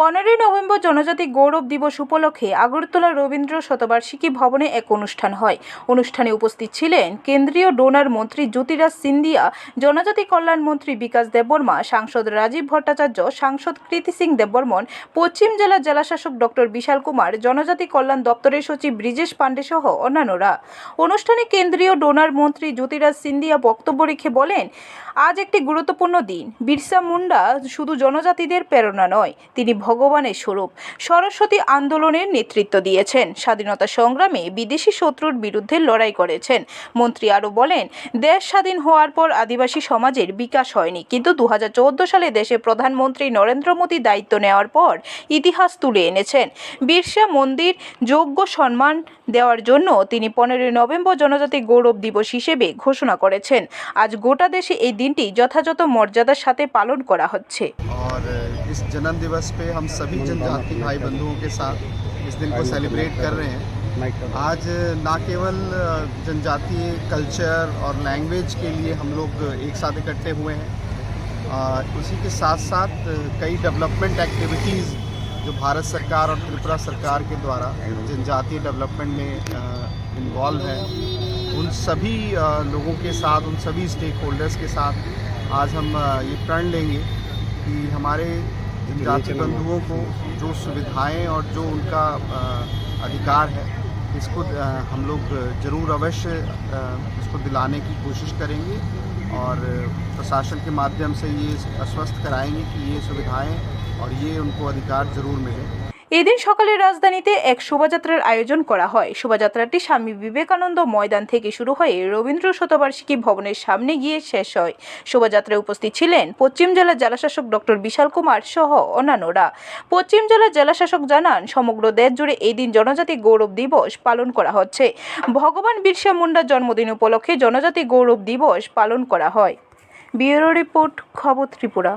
পনেরোই নভেম্বর জনজাতি গৌরব দিবস উপলক্ষে আগরতলা রবীন্দ্র শতবার্ষিকী ভবনে এক অনুষ্ঠান হয়। অনুষ্ঠানে উপস্থিত ছিলেন কেন্দ্রীয় ডোনার মন্ত্রী জ্যোতিরাজ সিন্ধিয়া, জনজাতি কল্যাণ মন্ত্রী বিকাশ দেববর্মা, সাংসদ রাজীব ভট্টাচার্য, সাংসদ কৃতি সিং দেববর্মন, পশ্চিম জেলার জেলাশাসক ডক্টর বিশাল কুমার, জনজাতি কল্যাণ দপ্তরের সচিব ব্রিজেশ পাণ্ডে সহ অন্যান্যরা। অনুষ্ঠানে কেন্দ্রীয় ডোনার মন্ত্রী জ্যোতিরাজ সিন্ধিয়া বক্তব্য রেখে বলেন, আজ একটি গুরুত্বপূর্ণ দিন। বিরসা মুন্ডা শুধু জনজাতিদের প্রেরণা নয়, তিনি ভগবানের স্বরূপ। সরস্বতী আন্দোলনের নেতৃত্ব দিয়েছেন। স্বাধীনতা সংগ্রামে বিদেশি শত্রুর বিরুদ্ধে লড়াই করেছেন। মন্ত্রী আরও বলেন, দেশ স্বাধীন হওয়ার পর আদিবাসী সমাজের বিকাশ হয়নি। কিন্তু দু হাজার চৌদ্দ সালে দেশে প্রধানমন্ত্রী নরেন্দ্র মোদী দায়িত্ব নেওয়ার পর ইতিহাস তুলে এনেছেন। বিরসা মন্দির, যোগ্য সম্মান দেওয়ার জন্য তিনি পনেরোই নভেম্বর জনজাতি গৌরব দিবস হিসেবে ঘোষণা করেছেন আজ গোটা দেশে এই দিনটি যথাযথ মর্যাদার সাথে পালন করা হচ্ছে और इस जन्म दिवस पे हम सभी जनजाति भाई बंधुओं के साथ इस दिन को सेलिब्रेट कर रहे हैं आज ना केवल जनजातीय कल्चर और लैंग्वेज के लिए हम लोग एक साथ इकट्ठे हुए हैं आ, इसी के साथ साथ कई डेवलपमेंट एक्टिविटीज़ जो भारत सरकार और त्रिपुरा सरकार के द्वारा जनजातीय डेवलपमेंट में इन्वॉल्व है उन सभी लोगों के साथ उन सभी स्टेक होल्डर्स के साथ आज हम ये प्रण लेंगे कि हमारे जनजाति बंधुओं को जो सुविधाएँ और जो उनका अधिकार है इसको हम लोग ज़रूर अवश्य इसको दिलाने की कोशिश करेंगे और प्रशासन के माध्यम से ये आश्वस्त कराएँगे कि ये सुविधाएँ और ये उनको अधिकार ज़रूर मिले এদিন সকালে রাজধানীতে এক শোভাযাত্রার আয়োজন করা হয় শোভাযাত্রাটি স্বামী বিবেকানন্দ ময়দান থেকে শুরু হয়ে রবীন্দ্র শতবার্ষিকী ভবনের সামনে গিয়ে শেষ হয় শোভাযাত্রায় উপস্থিত ছিলেন পশ্চিম জেলার জেলাশাসক ডক্টর বিশাল কুমার সহ অন্যান্যরা পশ্চিম জেলার জেলাশাসক জানান সমগ্র দেশ জুড়ে এই দিন জনজাতি গৌরব দিবস পালন করা হচ্ছে ভগবান বিরসা মুন্ডার জন্মদিন উপলক্ষে জনজাতি গৌরব দিবস পালন করা হয় ব্যুরো রিপোর্ট খবর ত্রিপুরা